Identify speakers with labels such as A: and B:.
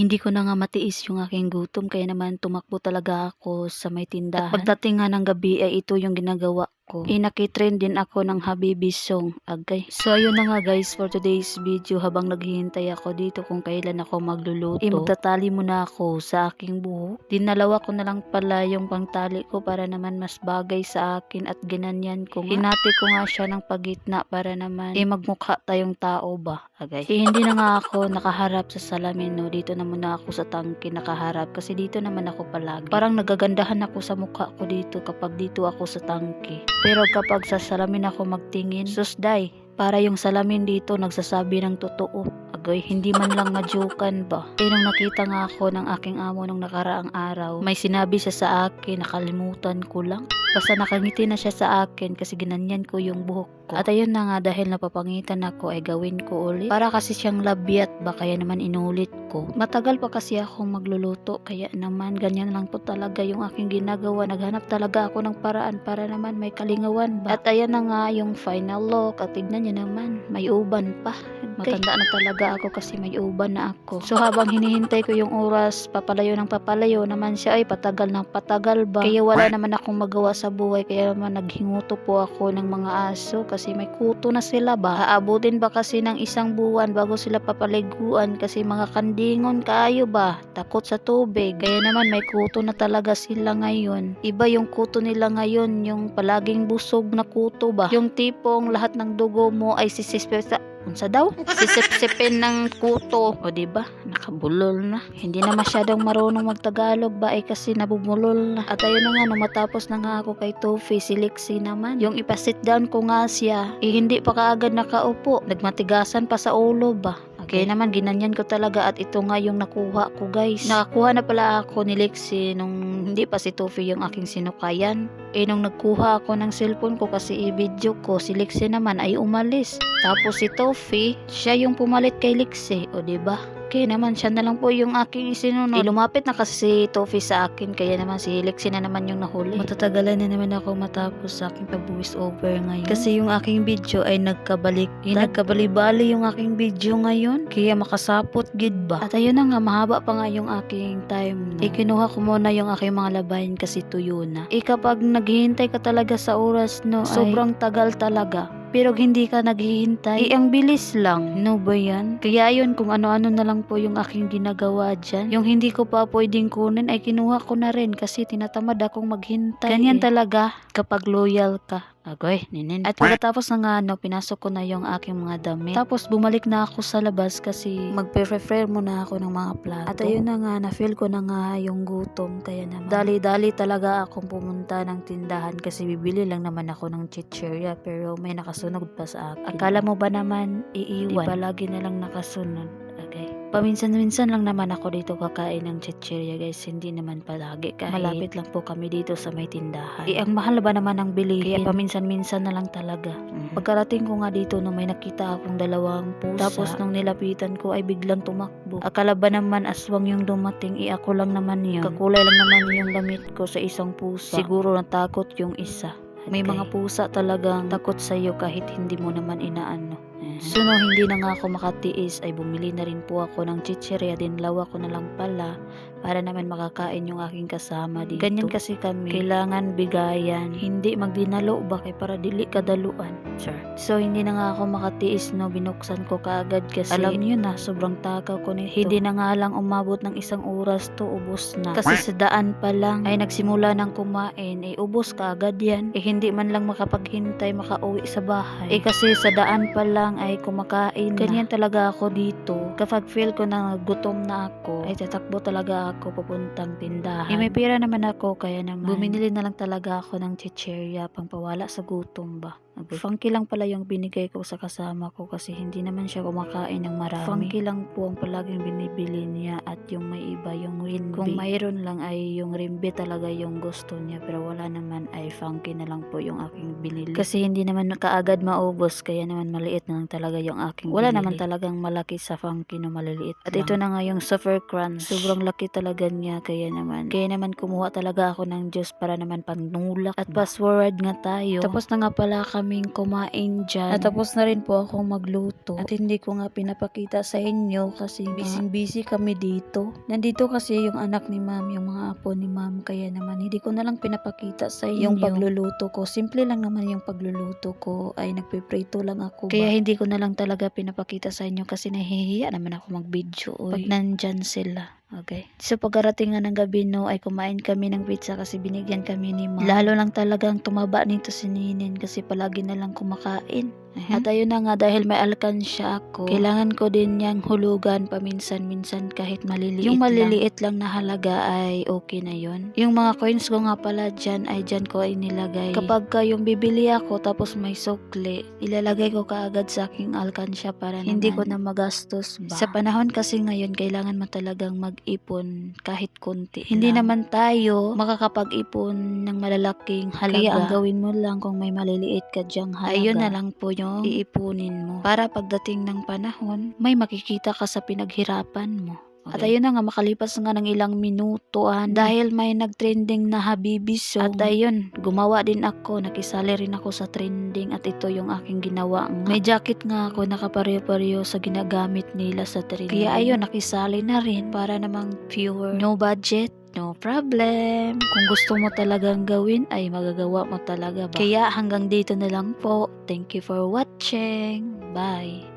A: Hindi ko na nga matiis yung aking gutom kaya naman tumakbo talaga ako sa may tindahan. At pagdating nga ng gabi ay ito yung ginagawa ko. Eh nakitrend din ako ng Habibi song. Agay. So ayun na nga guys for today's video habang naghihintay ako dito kung kailan ako magluluto. Eh magtatali muna ako sa aking buhok. Dinalawa ko na lang pala yung pangtali ko para naman mas bagay sa akin at ginanyan ko nga. Hinati ko nga siya ng pagitna para naman eh magmukha tayong tao ba. Agay. Eh hindi na nga ako nakaharap sa salamin no. Dito na muna ako sa tangke nakaharap kasi dito naman ako palagi. Parang nagagandahan ako sa mukha ko dito kapag dito ako sa tangke. Pero kapag sa salamin ako magtingin, susday, para yung salamin dito nagsasabi ng totoo. Agoy, hindi man lang majukan ba? Eh nung nakita nga ako ng aking amo nung nakaraang araw, may sinabi siya sa akin, nakalimutan ko lang. Basta nakangiti na siya sa akin kasi ginanyan ko yung buhok ko. At ayun na nga dahil napapangitan ako ay gawin ko ulit. Para kasi siyang labiat ba kaya naman inulit ko. Matagal pa kasi ako magluluto kaya naman ganyan lang po talaga yung aking ginagawa. Naghanap talaga ako ng paraan para naman may kalingawan ba. At ayan na nga yung final look at tignan niyo naman may uban pa. Matanda na talaga ako kasi may uban na ako. So habang hinihintay ko yung oras papalayo ng papalayo naman siya ay patagal ng patagal ba. Kaya wala naman akong magawa sa buhay kaya naman naghinguto po ako ng mga aso kasi may kuto na sila ba. Aabutin ba kasi ng isang buwan bago sila papaliguan kasi mga kandingon kaayo ba. Takot sa tubig. Kaya naman may kuto na talaga sila ngayon. Iba yung kuto nila ngayon yung palaging busog na kuto ba. Yung tipong lahat ng dugo mo ay sisispesa unsa daw? Sisip-sipin ng kuto. O di ba? Nakabulol na. Hindi na masyadong marunong magtagalog ba ay kasi nabubulol na. At ayun na nga, nung matapos na nga ako kay Tofi, si Lixie naman. Yung ipasit down ko nga siya, eh hindi pa kaagad nakaupo. Nagmatigasan pa sa ulo ba? Kaya naman ginanyan ko talaga at ito nga yung nakuha ko guys. Nakakuha na pala ako ni Lexi nung hindi pa si Tofi yung aking sinukayan. Eh nung nagkuha ako ng cellphone ko kasi i-video ko, si Lexi naman ay umalis. Tapos si Tofi, siya yung pumalit kay Lexi. O ba? Diba? Kaya naman siya na lang po yung aking isinunod. Eh, lumapit na kasi si Tofi sa akin kaya naman si Lexi na naman yung nahuli. Matatagalan na naman ako matapos sa aking pag-voice over ngayon. Kasi yung aking video ay nagkabalik. Eh, nagkabali-bali yung aking video ngayon. Kaya makasapot gid ba? At ayun na nga, mahaba pa nga yung aking time na. Eh, kinuha ko muna yung aking mga labahin kasi tuyo na. Eh, kapag naghihintay ka talaga sa oras, no, sobrang tagal talaga. Pero hindi ka naghihintay. Eh, ang bilis lang. No ba yan? Kaya yun, kung ano-ano na lang po yung aking ginagawa dyan. Yung hindi ko pa pwedeng kunin, ay kinuha ko na rin kasi tinatamad akong maghintay. Ganyan
B: eh.
A: talaga kapag loyal ka. Agoy, ninin. At pagkatapos na nga, no, pinasok ko na yung aking mga damit. Tapos bumalik na ako sa labas kasi magpe-prefer muna ako ng mga plato. At ayun na nga, na-feel ko na nga yung gutom. Kaya naman, dali-dali talaga akong pumunta ng tindahan kasi bibili lang naman ako ng chichirya pero may nakasunod pa sa akin. Akala mo ba naman iiwan? Di palagi na lang nakasunod. Okay. Paminsan-minsan lang naman ako dito kakain ng chichirya guys, hindi naman palagi kahit malapit lang po kami dito sa may tindahan. Eh, ang mahal ba naman ng bilihin? Kaya paminsan-minsan na lang talaga. Pagkarating ko nga dito no may nakita akong dalawang pusa. Tapos nung nilapitan ko ay biglang tumakbo. Akala ba naman aswang yung dumating, eh ako lang naman yun. Kakulay lang naman yung damit ko sa isang pusa. Siguro natakot yung isa. May mga pusa talagang takot sa iyo kahit hindi mo naman inaano. So no, hindi na nga ako makatiis ay bumili na rin po ako ng chichirya din lawa ko na lang pala para naman makakain yung aking kasama dito. Ganyan kasi kami, kailangan bigayan, hindi magdinalo ba kay para dili kadaluan. Sure. So hindi na nga ako makatiis no, binuksan ko kaagad kasi alam niyo na, sobrang takaw ko nito. Hindi na nga lang umabot ng isang oras to, ubos na. Kasi sa daan pa lang ay nagsimula ng kumain, eh ubos kaagad yan. Eh hindi man lang makapaghintay, makauwi sa bahay. Eh kasi sa daan pa lang ay kumakain na. Ganyan talaga ako dito. Kapag feel ko na gutom na ako, ay tatakbo talaga ako papuntang tindahan. Eh may pera naman ako, kaya naman bumili na lang talaga ako ng chichirya pang pawala sa gutom ba. Funky lang pala yung binigay ko sa kasama ko kasi hindi naman siya kumakain ng marami. Funky lang po ang palaging binibili niya at yung may iba yung rimbi. Kung mayroon lang ay yung rimbi talaga yung gusto niya pero wala naman ay funky na lang po yung aking binili. Kasi hindi naman kaagad maubos kaya naman maliit na lang talaga yung aking Wala naman talagang malaki sa funky na maliliit At ito na nga yung super crunch. Sobrang laki talaga niya kaya naman. Kaya naman kumuha talaga ako ng juice para naman pangnulak at fast forward nga tayo. Tapos na nga pala kami kaming kumain dyan. Natapos na rin po akong magluto. At hindi ko nga pinapakita sa inyo kasi busy-busy kami dito. Nandito kasi yung anak ni ma'am, yung mga apo ni ma'am. Kaya naman hindi ko na lang pinapakita sa inyo yung pagluluto ko. Simple lang naman yung pagluluto ko. Ay nagpiprito lang ako. Kaya hindi ko na lang talaga pinapakita sa inyo kasi nahihiya naman ako mag-video. Pag nandyan sila. Okay. So pagkarating nga ng gabi no ay kumain kami ng pizza kasi binigyan kami ni ma'am. Lalo lang talagang tumaba nito si Ninin kasi palagi na lang kumakain. At ayun na nga dahil may alkansya ako, kailangan ko din niyang hulugan paminsan-minsan kahit maliliit Yung maliliit lang. na halaga ay okay na yon. Yung mga coins ko nga pala dyan ay dyan ko inilagay. Kapag ka yung bibili ako tapos may sukli, ilalagay ko kaagad sa aking alkansya para hindi ko na magastos ba. Sa panahon kasi ngayon kailangan mo talagang mag-ipon kahit konti. Hindi naman tayo makakapag-ipon ng malalaking halaga. Kaya ang gawin mo lang kung may maliliit ka dyang halaga. Ayun na lang po yung iipunin mo. Para pagdating ng panahon, may makikita ka sa pinaghirapan mo. At ayun na nga, makalipas nga ng ilang minutuan dahil may nagtrending na Habibi song. At ayun, gumawa din ako, nakisali rin ako sa trending at ito yung aking ginawa nga. May jacket nga ako nakapareho-pareho sa ginagamit nila sa trending. Kaya ayun, nakisali na rin para namang pure. No budget, No problem. Kung gusto mo talagang gawin, ay magagawa mo talaga ba? Kaya hanggang dito na lang po. Thank you for watching. Bye.